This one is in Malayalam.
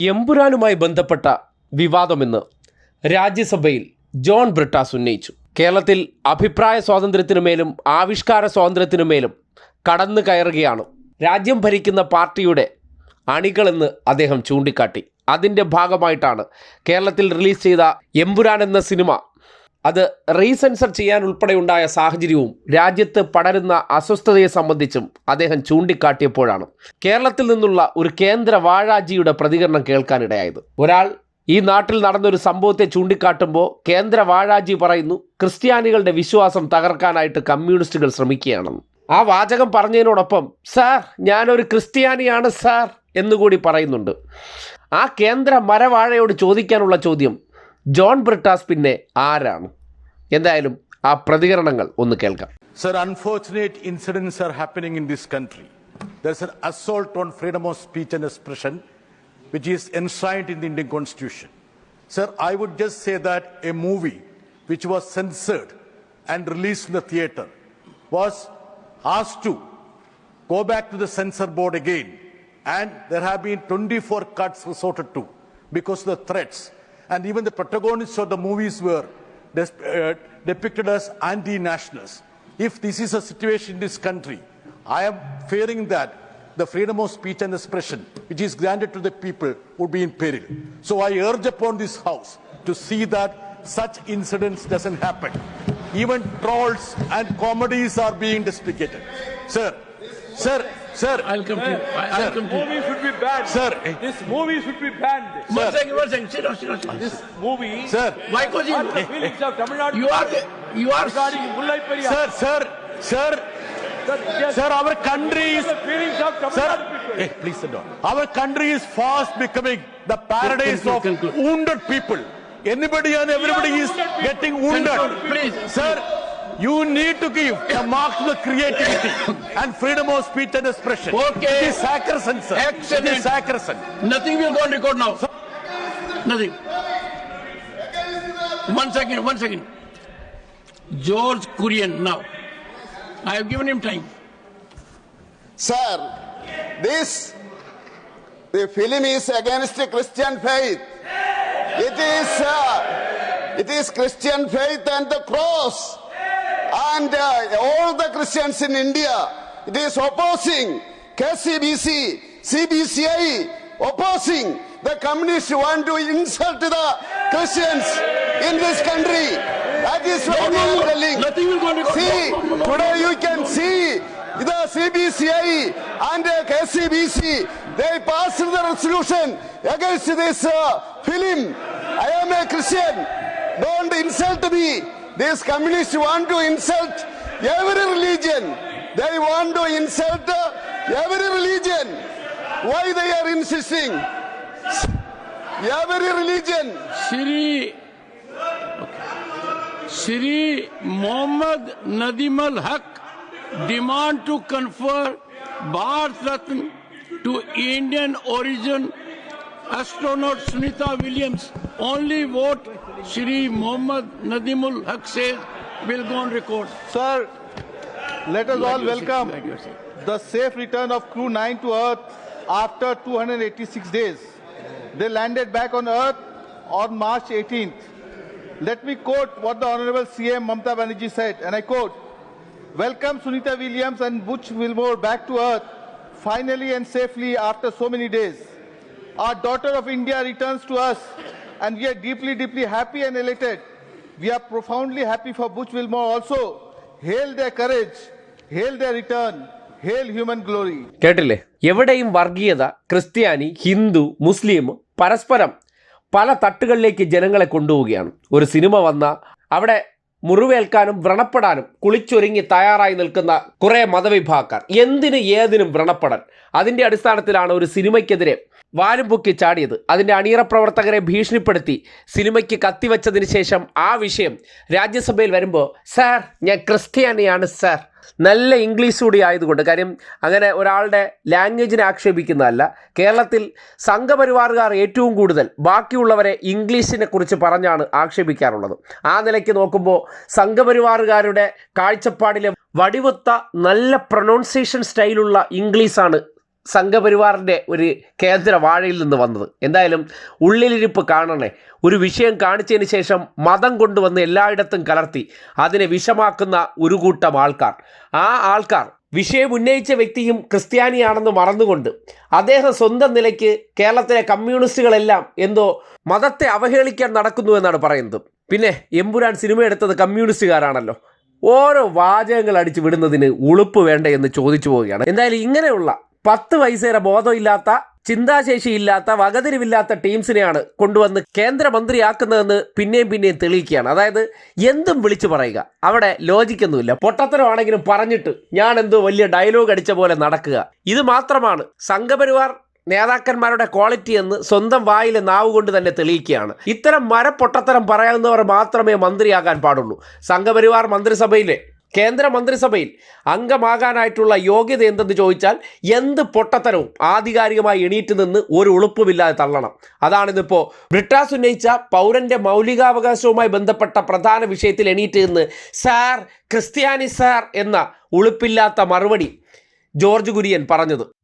എമ്പുരാനുമായി ബന്ധപ്പെട്ട വിവാദമെന്ന് രാജ്യസഭയിൽ ജോൺ ബ്രിട്ടാസ് ഉന്നയിച്ചു. കേരളത്തിൽ അഭിപ്രായ സ്വാതന്ത്ര്യത്തിനുമേലും ആവിഷ്കാര സ്വാതന്ത്ര്യത്തിനുമേലും കടന്നു കയറുകയാണ്. രാജ്യം ഭരിക്കുന്ന പാർട്ടിയുടെ അണികളെന്ന് അദ്ദേഹം ചൂണ്ടിക്കാട്ടി. അതിന്റെ ഭാഗമായിട്ടാണ് കേരളത്തിൽ റിലീസ് ചെയ്ത എമ്പുരാൻ എന്ന സിനിമ അത് റീസെൻസർ ചെയ്യാൻ ഉൾപ്പെടെയുണ്ടായ സാഹചര്യവും രാജ്യത്ത് പടരുന്ന അസ്വസ്ഥതയെ സംബന്ധിച്ചും അദ്ദേഹം ചൂണ്ടിക്കാട്ടിയപ്പോഴാണ്. കേരളത്തിൽ നിന്നുള്ള ഒരു കേന്ദ്ര വാഴാജിയുടെ പ്രതികരണം കേൾക്കാനിടയായത്. ഒരാൾ ഈ നാട്ടിൽ നടന്നൊരു സംഭവത്തെ ചൂണ്ടിക്കാട്ടുമ്പോൾ കേന്ദ്ര വാഴാജി പറയുന്നു ക്രിസ്ത്യാനികളുടെ വിശ്വാസം തകർക്കാനായിട്ട് കമ്മ്യൂണിസ്റ്റുകൾ ശ്രമിക്കുകയാണെന്ന്. ആ വാചകം പറഞ്ഞതിനോടൊപ്പം സാർ ഞാനൊരു ക്രിസ്ത്യാനിയാണ് സാർ എന്നുകൂടി പറയുന്നുണ്ട്. ആ കേന്ദ്ര മരവാഴയോട് ചോദിക്കാനുള്ള ചോദ്യം ജോൺ ബ്രിട്ടാസ് പിന്നെ ആരാണ് എന്തായാലും ആ പ്രതികരണങ്ങൾ ഒന്ന് കേൾക്കാം Sir, unfortunate incidents are happening in this country. There's an assault on freedom of speech and expression which is enshrined in the Indian Constitution. Sir I would just say that a movie which was censored and released in the theater was asked to go back to the censor board again, and there have been 24 cuts resorted to because of the threats. And even the protagonists of the movies were uh, depicted as anti-nationals. If this is a situation in this country, I am fearing that the freedom of speech and expression, which is granted to the people, would be in peril. So I urge upon this House to see that such incidents doesn't happen. Even trolls and comedies are being deprecated. Sir, sir, sir. I'll come to you. I- I'll Sir. come to you. movie should be banned. Sir. This movie should be banned. One second, one second. Sit down, sit down, sit down. This movie Sir. Why causing hurt the feelings of Tamil Nadu You are, the- you are, regarding Mullai Periyar. Sir, sir, sir, Sir, our country is the feelings of Tamil Sir, hey, please sit down. Our country is fast becoming the paradise Conclude, of conclude. wounded people. Anybody and everybody is getting wounded. Conclude, please. Sir, you need to give a mark to the creativity and freedom of speech and expression. Okay. It is sacrosanct, sir. Excellent. is sacrosanct. nothing will go on record now. Nothing. One second, one second. George Kurian, now. I have given him time. Sir, this the film is against the Christian faith. It is uh, it is Christian faith and the cross, and uh, all the Christians in India. It is opposing KCBC, CBCI, opposing the communists who want to insult the Christians in this country. That is why we are telling. Nothing will go on record. See, today you can see the CBCI and the KCBC, they passed the resolution against this uh, film. I am a Christian. Don't insult me. These communists want to insult every religion. They want to insult uh, every religion. Why they are insisting? Every religion. Shri, Shri Mohammad Nadim al Haq demand to confer Bharat Ratna to Indian origin astronaut Sunita Williams. Only what Shri Mohammad Nadim al Haq says will go on record. Sir, let us all Like said, welcome like the safe return of Crew 9 to Earth after 286 days. They landed back on Earth on March 18th. Let me quote what the Honorable CM Mamta Banerjee said, and I quote, Welcome Sunita Williams and Butch Wilmore back to Earth, finally and safely after so many days. Our daughter of India returns to us, and we are deeply, deeply happy and elated. We are profoundly happy for Butch Wilmore also. Hail their courage, hail their return, hail human glory. കേട്ടില്ലേ എവിടെയും വർഗീയത ക്രിസ്ത്യാനി ഹിന്ദു മുസ്ലിം പരസ്പരം പല തട്ടുകളിലേക്ക് ജനങ്ങളെ കൊണ്ടുപോവുകയാണ് ഒരു സിനിമ വന്ന അവിടെ മുറിവേൽക്കാനും വ്രണപ്പെടാനും കുളിച്ചൊരുങ്ങി തയ്യാറായി നിൽക്കുന്ന കുറെ മതവിഭാഗക്കാർ. എന്തിന് ഏതിനും വ്രണപ്പെടാൻ? അതിന്റെ അടിസ്ഥാനത്തിലാണ് ഒരു സിനിമയ്ക്കെതിരെ വാലും പൊക്കി ചാടിയത്. അതിന്റെ അണിയറ പ്രവർത്തകരെ ഭീഷണിപ്പെടുത്തി സിനിമയ്ക്ക് കത്തിവെച്ചതിന് ശേഷം ആ വിഷയം രാജ്യസഭയിൽ വരുമ്പോൾ സാർ ഞാൻ ക്രിസ്ത്യാനിയാണ് സാർ. നല്ല ഇംഗ്ലീഷ് കൂടി ആയതുകൊണ്ട് കാര്യം അങ്ങനെ ഒരാളുടെ ലാംഗ്വേജിനെ ആക്ഷേപിക്കുന്നതല്ല. കേരളത്തിൽ സംഘപരിവാറുകാർ ഏറ്റവും കൂടുതൽ ബാക്കിയുള്ളവരെ ഇംഗ്ലീഷിനെ കുറിച്ച് പറഞ്ഞാണ് ആക്ഷേപിക്കാറുള്ളത്. ആ നിലയ്ക്ക് നോക്കുമ്പോൾ സംഘപരിവാറുകാരുടെ കാഴ്ചപ്പാടിലെ വടിവൊത്ത നല്ല പ്രൊണൗൺസിയേഷൻ സ്റ്റൈലുള്ള ഇംഗ്ലീഷാണ് സംഘപരിവാറിന്റെ ഒരു കേന്ദ്ര വാഴയിൽ നിന്ന് വന്നത്. എന്തായാലും ഉള്ളിലിരിപ്പ് കാണണേ. ഒരു വിഷയം കാണിച്ചതിന് ശേഷം മതം കൊണ്ടുവന്ന് എല്ലായിടത്തും കലർത്തി. അതിനെ വിഷമാക്കുന്ന ഒരു കൂട്ടം ആൾക്കാർ. ആ ആൾക്കാർ വിഷയം ഉന്നയിച്ച വ്യക്തിയും ക്രിസ്ത്യാനിയാണെന്ന് മറന്നുകൊണ്ട് അദ്ദേഹം സ്വന്തം നിലയ്ക്ക് കേരളത്തിലെ കമ്മ്യൂണിസ്റ്റുകളെല്ലാം എന്തോ മതത്തെ അവഹേളിക്കാൻ നടക്കുന്നു എന്നാണ് പറയുന്നത്. പിന്നെ എമ്പുരാൻ സിനിമ എടുത്തത് കമ്മ്യൂണിസ്റ്റുകാരാണല്ലോ. ഓരോ വാചകങ്ങൾ അടിച്ചു വിടുന്നതിന് ഉളുപ്പ് വേണ്ട എന്ന് ചോദിച്ചു പോവുകയാണ്. എന്തായാലും ഇങ്ങനെയുള്ള പത്ത് വയസ്സേറെ ബോധമില്ലാത്ത ചിന്താശേഷിയില്ലാത്ത വകതിരിവില്ലാത്ത ടീംസിനെയാണ് കൊണ്ടുവന്ന് കേന്ദ്രമന്ത്രിയാക്കുന്നതെന്ന് പിന്നെയും പിന്നെയും തെളിയിക്കുകയാണ്. അതായത് എന്തും വിളിച്ചു പറയുക. അവിടെ ലോജിക്കൊന്നുമില്ല. പൊട്ടത്തരമാണെങ്കിലും പറഞ്ഞിട്ട് ഞാൻ എന്തോ വലിയ ഡയലോഗ് അടിച്ച പോലെ നടക്കുക. ഇത് മാത്രമാണ് സംഘപരിവാർ നേതാക്കന്മാരുടെ ക്വാളിറ്റി എന്ന് സ്വന്തം വായിലെ നാവ് കൊണ്ട് തന്നെ തെളിയിക്കുകയാണ്. ഇത്തരം മരപ്പൊട്ടത്തരം പറയാവുന്നവർ മാത്രമേ മന്ത്രിയാകാൻ പാടുള്ളൂ. സംഘപരിവാർ മന്ത്രിസഭയിലെ കേന്ദ്ര മന്ത്രിസഭയിൽ അംഗമാകാനായിട്ടുള്ള യോഗ്യത എന്തെന്ന് ചോദിച്ചാൽ എന്ത് പൊട്ടത്തരവും ആധികാരികമായി എണീറ്റ് നിന്ന് ഒരു ഉളുപ്പുമില്ലാതെ തള്ളണം. അതാണിതിപ്പോൾ ബ്രിട്ടാസ് ഉന്നയിച്ച പൗരന്റെ മൗലികാവകാശവുമായി ബന്ധപ്പെട്ട പ്രധാന വിഷയത്തിൽ എണീറ്റ് നിന്ന് സാർ ക്രിസ്ത്യാനി സാർ എന്ന ഉളുപ്പില്ലാത്ത മറുപടി ജോർജ് കുര്യൻ പറഞ്ഞത്.